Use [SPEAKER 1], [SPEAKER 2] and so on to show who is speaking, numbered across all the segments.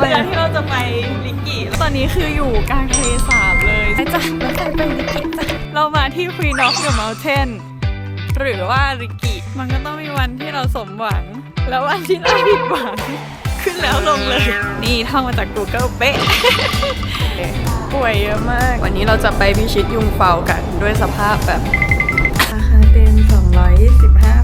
[SPEAKER 1] เรือที่เราจะไปลิกกิตอนนี้คืออยู่กลางทะเลสาบเลยไปจ้ะรถไฟไปลิกกิจ้ะเรามาที่ Queen of the Mountain หรือว่าลิกกิ มันก็ต้องมีวันที่เราสมหวัง แล้ววันที่เราผิดหวัง ขึ้นแล้วลงเลย นี่ท่องมาจาก Google เป๊ะป่วยเยอะมาก วันนี้เราจะไปพิชิตยุงเฝ้ากันด้วยสภาพแบบราคาเต็ม225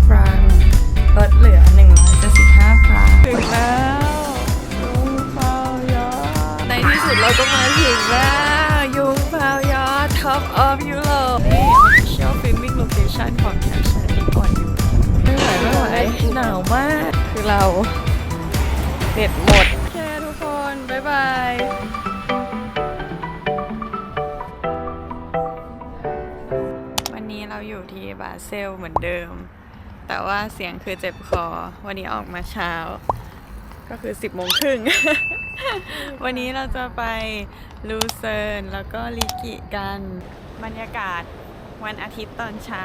[SPEAKER 1] มากคือเราเน็ตหมดโอเคทุกคน บ๊ายบายวันนี้เราอยู่ที่บาเซลเหมือนเดิม แต่ว่าเสียงคือเจ็บคอ วันนี้ออกมาเช้า ก็คือ 10โมงครึ่ง วันนี้เราจะไปลูเซิร์นแล้วก็ลิกิกันบรรยากาศวันอาทิตย์ตอนเช้า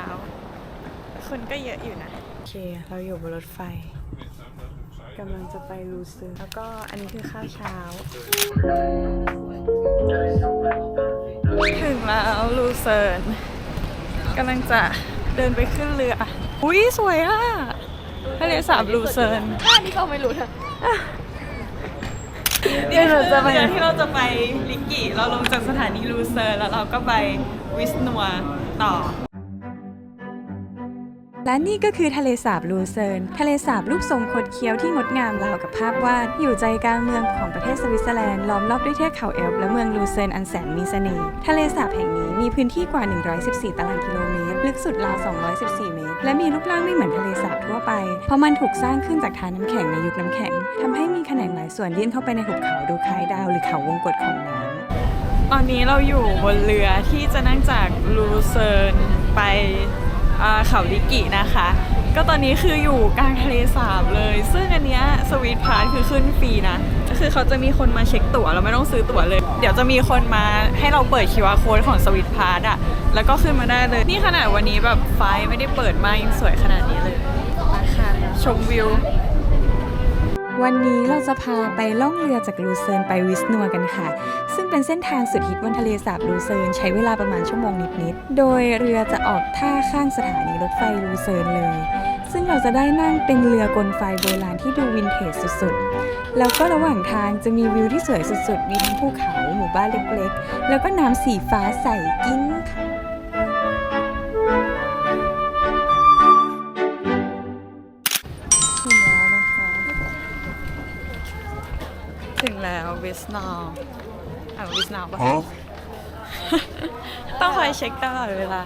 [SPEAKER 1] คนก็เยอะอยู่นะ เค เราอยู่บนรถไฟกำลังจะไปลูเซิร์นแล้วก็อันนี้คือข้าวเช้า ถึงแล้วลูเซิร์นกำลังจะเดินไปขึ้นเรือ อุ้ยสวยอะทะเลสาบลูเซิร์น
[SPEAKER 2] นี่ก็ไม่รู้นะ
[SPEAKER 1] เดี๋ยวเราจะไปเรือที่เราจะไปลิกกิ เราลงจากสถานีลูเซิร์นแล้วเราก็ไปวิสนัวต่อ
[SPEAKER 3] และนี่ก็คือทะเลสาบลูเซิร์น ทะเลสาบรูปทรงคดเคี้ยวที่งดงามราวกับภาพวาด อยู่ใจกลางเมืองของประเทศสวิตเซอร์แลนด์ล้อมรอบด้วยเทือกเขาเอลป์และเมืองลูเซิร์นอันแสนมีเสน่ห์ ทะเลสาบแห่งนี้มีพื้นที่กว่า 114 ตารางกิโลเมตร ลึกสุดราว 214 เมตร และมีรูปร่างไม่เหมือนทะเลสาบทั่วไป เพราะมันถูกสร้างขึ้นจากทานน้ำแข็งในยุคน้ำแข็งทำให้มีแขนงหลายส่วนยื่นเข้าไปในหุบเขาดูคล้ายดาวหรือเขาวงกตของน้ำ
[SPEAKER 1] ตอนนี้เราอยู่บนเรือที่จะนั่งจากลูเซิร์นไป อ่าเขาลิกินะคะ ก็ตอนนี้คืออยู่กลางทะเลสาบเลย ซึ่งอันเนี้ยสวีทพาร์ทคือขึ้นฟรีนะก็คือเขาจะมีคนมาเช็คตั๋วเราไม่ต้องซื้อตั๋วเลย เดี๋ยวจะมีคนมาให้เราเปิด QR code ของสวีทพาร์ทอะแล้วก็ขึ้นมาได้เลย นี่ขนาดวันนี้แบบไฟไม่ได้เปิดมากยังสวยขนาดนี้เลยมาค่ะชมวิว
[SPEAKER 3] วันนี้เราจะพาไปล่องเรือจากลูเซิร์นไปวิสนัวกันค่ะ ซึ่งเป็นเส้นทางสุดฮิตบนทะเลสาบลูเซิร์นใช้เวลาประมาณชั่วโมงนิดๆ โดยเรือจะออกท่าข้างสถานีรถไฟลูเซิร์นเลย ซึ่งเราจะได้นั่งเป็นเรือกลไฟโบราณที่ดูวินเทจสุดๆ แล้วก็ระหว่างทางจะมีวิวที่สวยสุดๆ มีทั้งภูเขาหมู่บ้านเล็กๆ แล้วก็น้ำสีฟ้าใสกิ้งค่ะ
[SPEAKER 1] ถึงแล้วนะคะถึงแล้ววิสนอ ลอ่าวิสนอลปะต้องคอยเช็คตลอดเวลา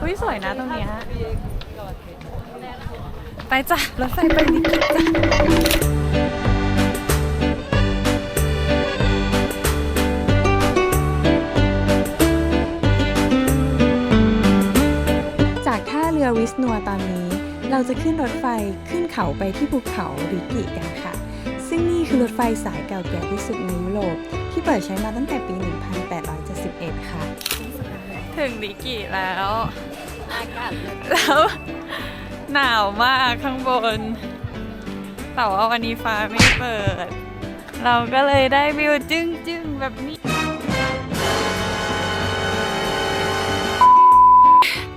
[SPEAKER 1] อุ้ยสวยนะตรงเนี้ยไปจ้ะรถไฟไปลิกิจ้ะ
[SPEAKER 3] จากท่าเรือวิสนัวตอนนี้เราจะขึ้นรถไฟขึ้นเขาไปที่ภูเขาริกิกันค่ะ ซึ่งนี่คือรถไฟสายเก่าแก่ที่สุดในยุโรป ที่เปิดใช้มาตั้งแต่ปี 1871 ค่ะ
[SPEAKER 1] ถึงลิกิแล้ว
[SPEAKER 2] อากาศเลย
[SPEAKER 1] แล้วหนาวมากข้างบน แต่ว่าวันนี้ฟ้าไม่เปิด เราก็เลยได้วิวจึ้งจึ้งๆแบบนี้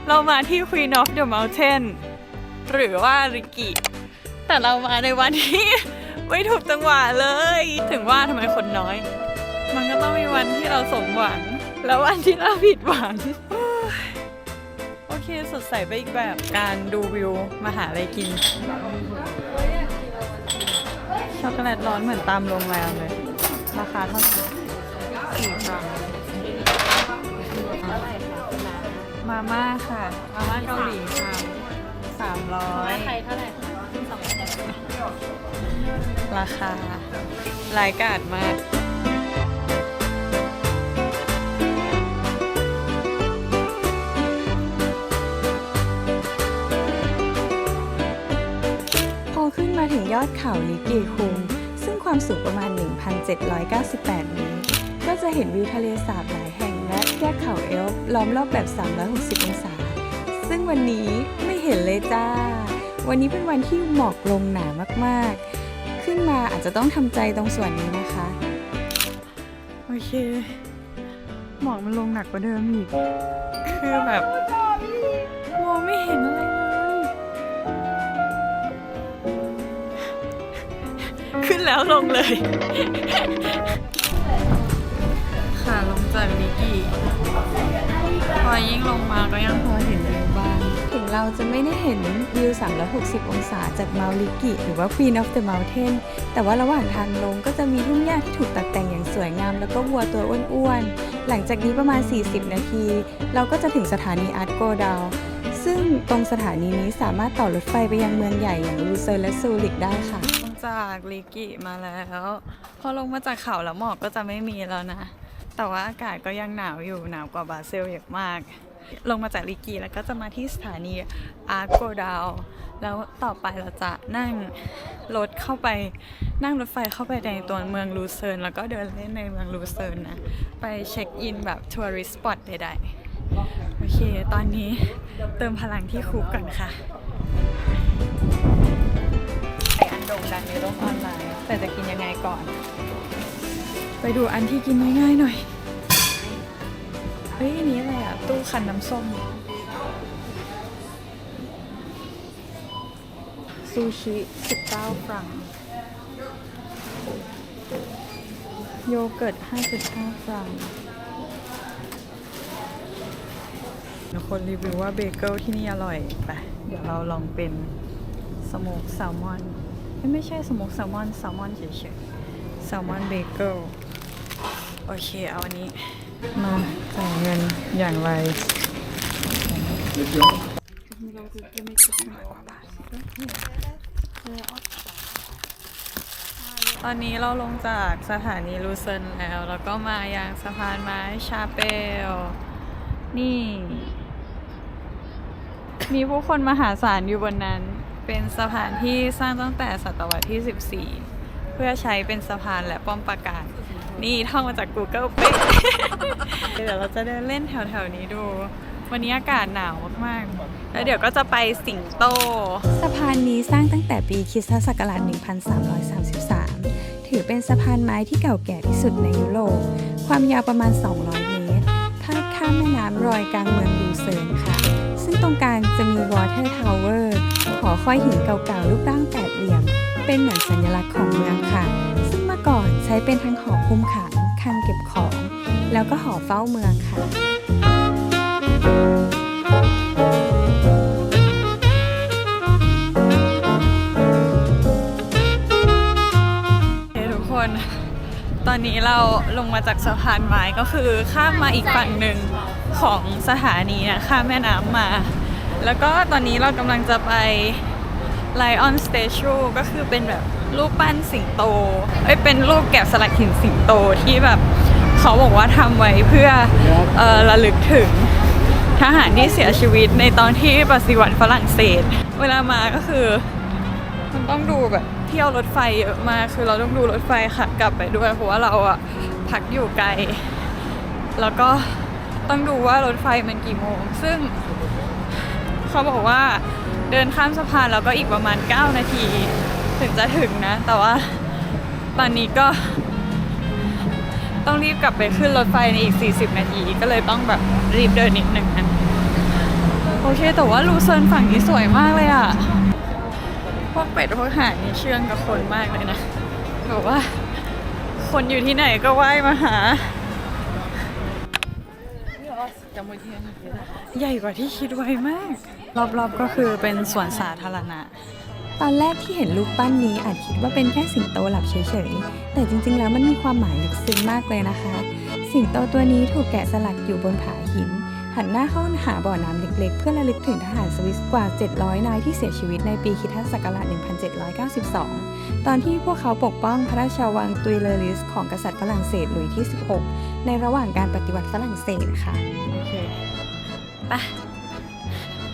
[SPEAKER 1] เรามาที่ Queen of the Mountain หรือว่าริกิ แต่เรามาในวันที่ ไม่ถูกจังหวะเลย ถึงว่าทำไมคนน้อย มันก็ต้องมีวันที่เราสมหวัง แล้ววันที่เราผิดหวัง โอเคสดใสไปอีกแบบการดูวิวมาหาอะไรกิน ช็อกโกแลตร้อนเหมือนตามโรงแรมเลย ราคาเท่าไหร่สี่ฟรังมาม่าค่ะ มาม่าเกาหลีค่ะสามร้อย
[SPEAKER 2] ไทยเท่าไหร่คะสองแสน
[SPEAKER 1] ราคา รายกาดมาก
[SPEAKER 3] ขึ้นมาถึงยอดเขาลิกิคุง ซึ่งความสูงประมาณ 1,798 เมตร ก็จะเห็นวิวทะเลสาบหลายแห่งและแยกเขาเอลป์ล้อมรอบแบบ 360 องศา ซึ่งวันนี้ไม่เห็นเลยจ้า วันนี้เป็นวันที่หมอกลงหนามากๆ ขึ้นมาอาจจะต้องทำใจตรงส่วนนี้นะคะ
[SPEAKER 1] โอเค หมอกมันลงหนักกว่าเดิมอีก คือแบบ ขึ้นแล้วลงเลย ค่ะลงจากนิกิพอยิ่งลงมาก็ยังพอเห็นวิวบ้าง
[SPEAKER 3] ถึงเราจะไม่ได้เห็นวิว 360 องศาจากเมาลิกิ หรือว่า Queen of the Mountain แต่ว่าระหว่างทางลงก็จะมีทุ่งหญ้าที่ถูกตัดแต่งอย่างสวยงาม แล้วก็วัวตัวอ้วนๆ หลังจากนี้ประมาณ 40 นาที เราก็จะถึงสถานีอาร์ตโกดาวซึ่งตรงสถานีนี้สามารถต่อรถไฟไปยังเมืองใหญ่อย่างลูเซิร์นและซูริกได้ค่ะ
[SPEAKER 1] ลง จากลิกิมาแล้ว พอลงมาจากเขาแล้วหมอกก็จะไม่มีแล้วนะ แต่ว่าอากาศก็ยังหนาวอยู่หนาวกว่าบราเซลอย่างมาก ลงมาจากลิกิแล้วก็จะมาที่สถานีอาร์โกดาวแล้วต่อไปเราจะนั่งรถเข้าไปนั่งรถไฟเข้าไปในตัวเมืองลูเซิร์นแล้วก็เดินเล่นในเมืองลูเซิร์นนะ ไปเช็คอินแบบทัวริสต์สปอตใดๆ โอเค ตอนนี้เติมพลังที่คูปก่อนค่ะ ด่งดังในโลกออนไลน์ แต่จะกินยังไงก่อน ไปดูอันที่กินง่ายๆหน่อย เฮ้ยอันนี้อะไรอะ ตู้คันน้ำส้ม ซูชิ 19ฟรังโยเกิร์ต 5.5 ฟรังมีคนรีวิวว่าเบเกิลที่นี่อร่อยไปเดี๋ยวเราลองเป็นสโมกแซลมอนเอ้ย ไม่ใช่สโมกแซลมอนแซลมอนเฉยๆแซลมอนเบเกิลโอเค เอาอันนี้ มาจ่ายเงินอย่างไรตอนนี้เราลงจากสถานีลูเซนแล้ว แล้วก็มายังสะพานไม้ชาเปล นี่ มีผู้คนมหาศาลอยู่บนนั้น เป็นสะพานที่สร้างตั้งแต่ศตวรรษที่ 14 เพื่อใช้เป็นสะพานและป้อมปราการ นี่ท่องมาจาก Google เป๊ะ เดี๋ยวเราจะเดินเล่นแถวๆนี้ดู วันนี้อากาศหนาวมากๆ แล้วเดี๋ยวก็จะไปสิงโต
[SPEAKER 3] สะพานนี้สร้างตั้งแต่ปีคริสตศักราช 1333 ถือเป็นสะพานไม้ที่เก่าแก่ที่สุดในยุโรป ความยาวประมาณ 200 เมตรพาดข้ามแม่น้ำรอยกลางเมืองลูเซิร์นค่ะ ตรงกลางจะมี Water Tower หอคอยหินเก่าๆรูปร่างแปดเหลี่ยม เป็นเหมือนสัญลักษณ์ของเมืองค่ะ ซึ่งเมื่อก่อนใช้เป็นทั้งหอคุมขังคังเก็บของ แล้วก็หอเฝ้าเมืองค่ะ
[SPEAKER 1] อนนี้เราลงมาจากสะพานไม้ก็คือข้ามมาอีกฝั่งหนึ่งของสถานีนะข้ามแม่น้ำมา แล้วก็ตอนนี้เรากำลังจะไป Lion Statue ก็คือเป็นแบบรูปปั้นสิงโต เอ้ยเป็นรูปแกะสลักหินสิงโตที่แบบเขาบอกว่าทำไว้เพื่อเออระลึกถึงทหารที่เสียชีวิตในตอนที่ปฏิวัติฝรั่งเศส เวลามาก็คือมันต้องดูแบบ ที่ยวรถไฟเยอะมากคือเราต้องดูรถไฟขับกลับไปด้วยเพราะว่าเราอะพักอยู่ไกล แล้วก็ต้องดูว่ารถไฟมันกี่โมง ซึ่งเขาบอกว่าเดินข้ามสะพานแล้วก็อีกประมาณ 9 นาที ถึงจะถึงนะ แต่ว่าตอนนี้ก็ต้องรีบกลับไปขึ้นรถไฟในอีก 40 นาที ก็เลยต้องแบบรีบเดินนิดนึงนะโอเค แต่ว่าลูเซิร์นฝั่งนี้สวยมากเลยอะ พวกเป็ดพวกห่านนี่เชื่องกับคนมากเลยนะแบบว่า คนอยู่ที่ไหนก็ว่ายมาหา ใหญ่กว่าที่คิดไว้มาก รอบๆก็คือเป็นสวนสาธารณะ
[SPEAKER 3] ตอนแรกที่เห็นรูปปั้นนี้อาจคิดว่าเป็นแค่สิงโตหลับเฉยๆ แต่จริงๆแล้วมันมีความหมายลึกซึ้งมากเลยนะคะ สิงโตตัวนี้ถูกแกะสลักอยู่บนผาหิน หันหน้าเข้าหาบ่อน้ำเล็กๆ เพื่อระลึกถึงทหารสวิสกว่า 700 นายที่เสียชีวิตในปีคริสตศักราช 1792 ตอนที่พวกเขาปกป้องพระราชวังตุยเลอริส ของกษัตริย์ฝรั่งเศสหลุยส์ที่ 16 ในระหว่างการปฏิวัติฝรั่งเศสค่ะ
[SPEAKER 1] โอเคไป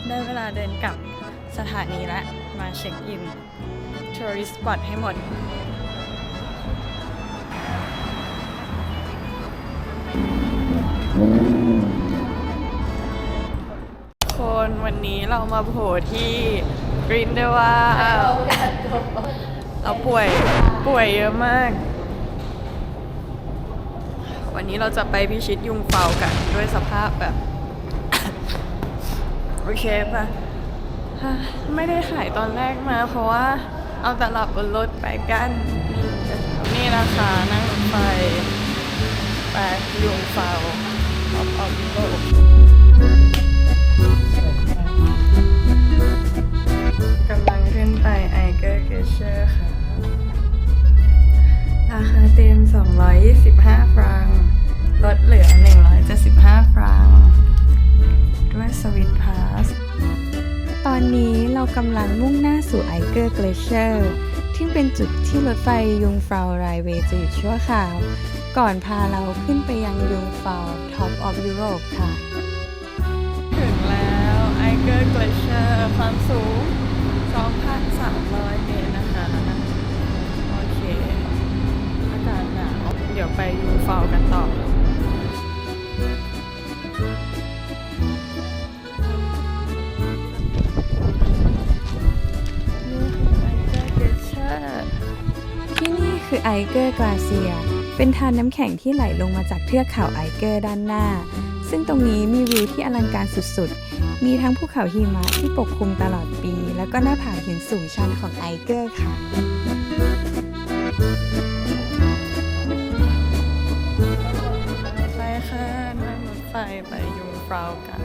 [SPEAKER 1] ได้เวลาเดินกลับสถานีแล้วมาเช็คอินทัวริสต์สปอตให้หมดคน เรามาโผล่ที่กรินเดว่า
[SPEAKER 2] เราป่วยป่วยเยอะมาก วันนี้เราจะไปพิชิตยุงเฝ้ากันด้วยสภาพแบบ โอเคปะฮ่าไม่ได้ขายตอนแรกมา เพราะว่าเอาแต่หลับบนรถไปกัน นี่นะคะนั่งไฟไปยุงเฝ้าออฟออฟโลกก ราคาเต็ม 225 ฟรัง ลดเหลือ 175 ฟรัง ด้วยสวิตพาส
[SPEAKER 3] ตอนนี้เรากำลังมุ่งหน้าสู่ไอเกอร์เกลเชอร์ที่เป็นจุดที่รถไฟยุงฟราวไรเวย์จะหยุดชั่วคราว ก่อนพาเราขึ้นไปยังยุงฟราวท็อปออฟยุโรปค่ะ
[SPEAKER 2] ถึงแล้วไอเกอร์เกลเชอร์ความสูง 2,300 เมตร ดี๋ยวไปยูฟาวกันต่อ
[SPEAKER 3] ที่นี่คือไอเกอร์กลาเซีย เป็นทานน้ำแข็งที่ไหลลงมาจากเทือกเขาไอเกอร์ด้านหน้า ซึ่งตรงนี้มีวิวที่อลังการสุดๆ มีทั้งภูเขาหิมะที่ปกคลุมตลอดปี แล้วก็หน้าผาหินสูงชันของไอเกอร์ค่ะ
[SPEAKER 2] ไฟไปยุงฟราวกัน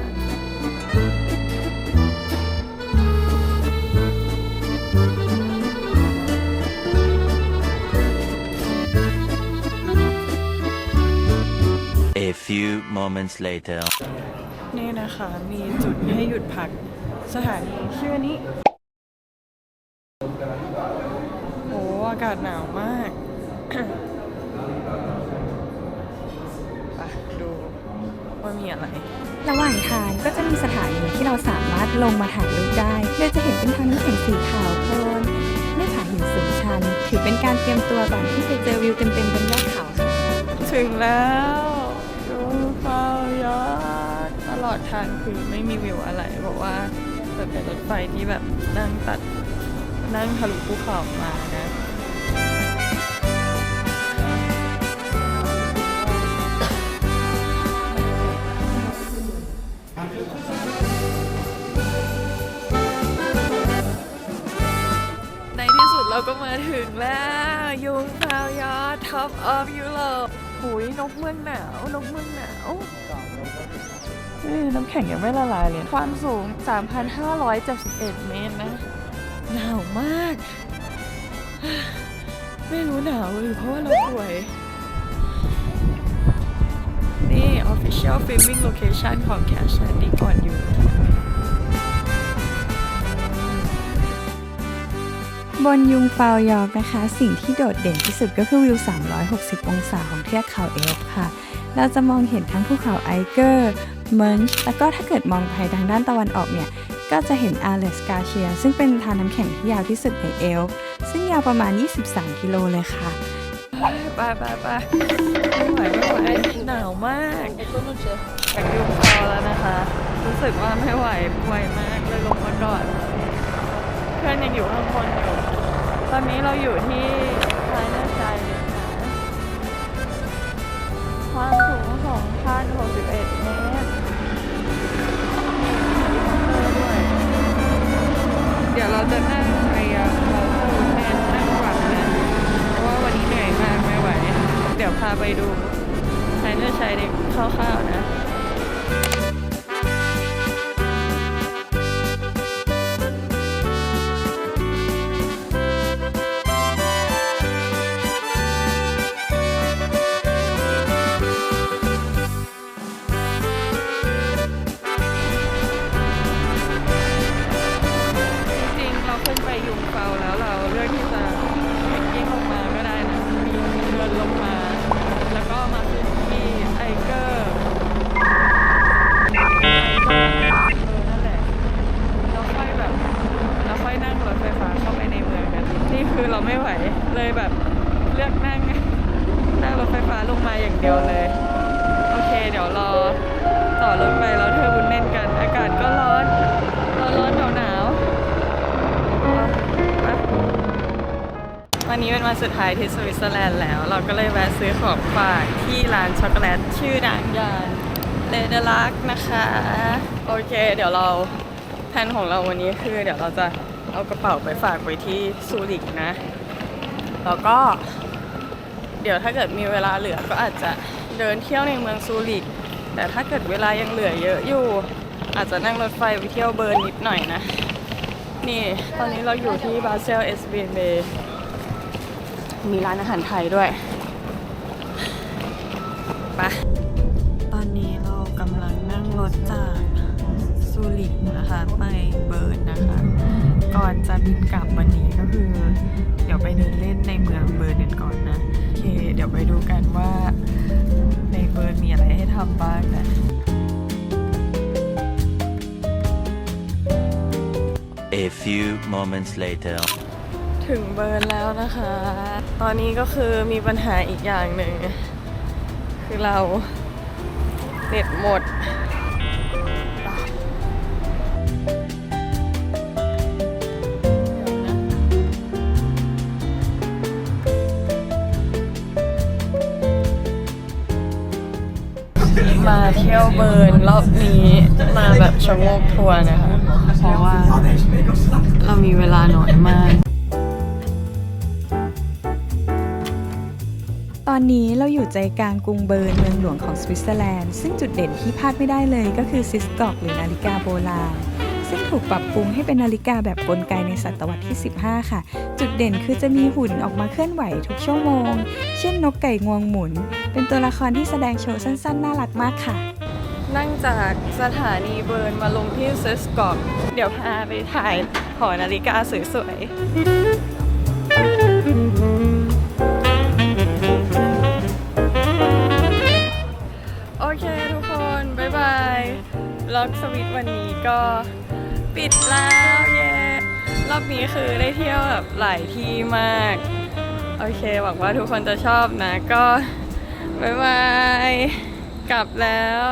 [SPEAKER 4] A few moments later.
[SPEAKER 2] นี่นะคะ มีจุดให้หยุดพักสถานีชื่อนี้โอ้อากาศหนาวมาก มีอะไร
[SPEAKER 3] ระหว่างทางก็จะมีสถานีที่เราสามารถลงมาถ่ายรูปได้โดยจะเห็นเป็นทางน้ำแข็งสีขาวโพลนหน้าผาหินสูงชัน ถือเป็นการเตรียมตัวก่อนที่จะเจอวิวเต็มๆบนยอดเขาค่ะ
[SPEAKER 2] ถึงแล้วดูเฝ้ายอดตลอดทางคือไม่มีวิวอะไรเพราะว่าจะเป็นรถไฟที่แบบนั่งตัดนั่งทะลุภูเขามานะ เราก็มาถึงแล้ว ยุงพาวยอดท็อปออฟยุโรปหุยนกเมืองหนาวนกเมืองหนาวเอ้ยน้ำแข็งยังไม่ละลายเลย ความสูง 3,571 เมตรนะ หนาวมาก ไม่รู้หนาวหรือเพราะว่าเราป่วย นี่ official filming location ของ Cash Landing on You
[SPEAKER 3] บนยุงฟาวยอกนะคะ สิ่งที่โดดเด่นที่สุดก็คือวิว 360 องศาของเทือกเขาเอลป์ค่ะ เราจะมองเห็นทั้งภูเขาไอเกอร์เมิร์นช์แล้วก็ถ้าเกิดมองไปทางด้านตะวันออกเนี่ย ก็จะเห็นอาร์เลสกาเชีย ซึ่งเป็นทานน้ำแข็งที่ยาวที่สุดในเอลป์ซึ่งยาวประมาณ 23 กิโลเลยค่ะ
[SPEAKER 2] ไปไปไปไม่ไหวไม่ไหวหนาวมากจากยุงคอแล้วนะคะ รู้สึกว่าไม่ไหวป่วยมากเลยลงมาก่อน พื่อนยังอยู่ข้างบนอยู่ ตอนนี้เราอยู่ที่ท้ายหน้าใจเลยนะความสูงของพันหกสิบเมตรมีเฮลิคอปเตอร์ด้วยเดี๋ยวเราจะนั่งไปยังเราแทนนั่งฝั่งนะเพราะว่าวันนี้เหนื่อยมากไม่ไหว เดี๋ยวพาไปดูไทเนอร์ชายเด็กคร่าวๆนะ
[SPEAKER 1] ที่สวิตเซอร์แลนด์แล้ว เราก็เลยแวะซื้อของฝากที่ร้านช็อกโกแลตชื่อดังยานเลเดลักนะคะ โอเค เดี๋ยวเราแผนของเราวันนี้คือเดี๋ยวเราจะเอากระเป๋าไปฝากไว้ที่ซูริกนะ แล้วก็ เดี๋ยวถ้าเกิดมีเวลาเหลือก็อาจจะเดินเที่ยวในเมืองซูริก แต่ถ้าเกิดเวลายังเหลือเยอะอยู่ อาจจะนั่งรถไฟไปเที่ยวเบิร์นนิดหน่อยนะ นี่ ตอนนี้เราอยู่ที่บาเซล s b m มีร้านอาหารไทยด้วยไปะตอนนี้เรากำลังนั่งรถจากซูริกนะคะไปเบิร์นนะคะ ก่อนจะบินกลับวันนี้ก็คือ เดี๋ยวไปเดินเล่นในเมืองเบิร์นกันก่อนนะโอเค เดี๋ยวไปดูกันว่าในเบิร์นมีอะไรให้ทำบ้างนะ
[SPEAKER 4] A few moments later.
[SPEAKER 1] ถึงเบิร์นแล้วนะคะ ตอนนี้ก็คือมีปัญหาอีกอย่างหนึ่ง คือเราเน็ตหมดมาเที่ยวเบิร์นรอบนี้มาแบบชะโงกทัวร์นะคะ เพราะว่าเรามีเวลาน้อยมาก
[SPEAKER 3] อนนี้เราอยู่ใจกลางกรุงเบิร์นเมืองหลวงของสวิตเซอร์แลนด์ ซึ่งจุดเด่นที่พลาดไม่ได้เลยก็คือซิสกอกหรือนาฬิกาโบราณ ซึ่งถูกปรับปรุงให้เป็นนาฬิกาแบบกลไกในศตวรรษที่ 15 ค่ะ จุดเด่นคือจะมีหุ่นออกมาเคลื่อนไหวทุกชั่วโมง เช่นนกไก่งวงหมุน เป็นตัวละครที่แสดงโชว์สั้นๆ น่ารักมากค่ะ
[SPEAKER 1] นั่งจากสถานีเบิร์นมาลงที่ซิสกอกเดี๋ยวพาไปถ่ายหอนาฬิกาสวยๆ อกสวิตวันนี้ก็ปิดแล้วเย้รอบนี้คือได้เที่ยวแบบหลายที่มาก โอเคหวังว่าทุกคนจะชอบนะก็บ๊ายบายกลับแล้ว